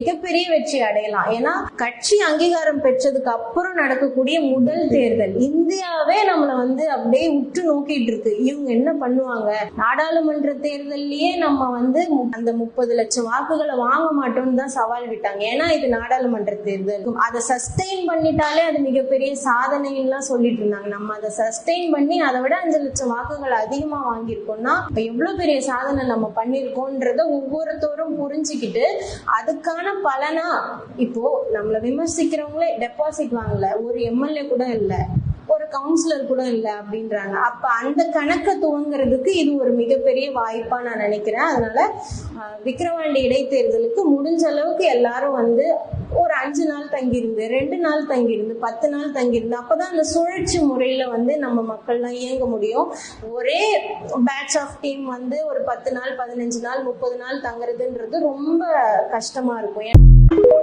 மிகப்பெரிய வெற்றி அடையலாம். ஏன்னா கட்சி அங்கீகாரம் பெற்றதுக்கு அப்புறம் நடக்கக்கூடிய முதல் தேர்தல். இந்தியாவே நம்மள வந்து அப்படியே உற்று நோக்கிட்டு இருக்கு. இவங்க என்ன பண்ணுவாங்க? நாடாளுமன்ற தேர்தல்லயே நம்ம வந்து அந்த முப்பது லட்சம் வாக்குகளை வாங்க மாட்டோம்னு தான் சவால் விட்டாங்க. ஏன்னா இது நாடாளுமன்ற தேர்தல். அதை சஸ்டெயின் பண்ணிட்டாலே அது மிகப்பெரிய சாதனைலாம் சொல்லிட்டு இருந்தாங்க. நம்ம அதை சஸ்டெயின் பண்ணி அதை விட அஞ்சு லட்சம் வாக்குகள் அதிகமா வாங்கியிருக்கோம்னா எவ்வளவு பெரிய சாதனை நம்ம பண்ணிருக்கோம்ன்றத ஒவ்வொருத்தரும் புரிஞ்சுக்கிட்டு அதுக்கான பலனா இப்போ நம்மள விமர்சிக்கிறவங்களே டெபாசிட் வாங்கல. ஒரு எம்எல்ஏ கூட இல்ல. ஒரு கவுன்சிலர் கூட இல்ல அப்படின்றாங்க. அப்ப அந்த கணக்கை துவங்குறதுக்கு இது ஒரு மிகப்பெரிய வாய்ப்பா நான் நினைக்கிறேன். அதனால விக்கிரவாண்டி இடைத்தேர்தலுக்கு முடிஞ்ச அளவுக்கு எல்லாரும் வந்து அஞ்சு நாள் தங்கியிருந்து ரெண்டு நாள் தங்கியிருந்து பத்து நாள் தங்கியிருந்து அப்பதான் அந்த சுழற்சி முறையில வந்து நம்ம மக்கள்லாம் இயங்க முடியும். ஒரே பேட்ச் ஆஃப் டீம் வந்து ஒரு பத்து நாள் பதினஞ்சு நாள் முப்பது நாள் தங்குறதுன்றது ரொம்ப கஷ்டமா இருக்கும்.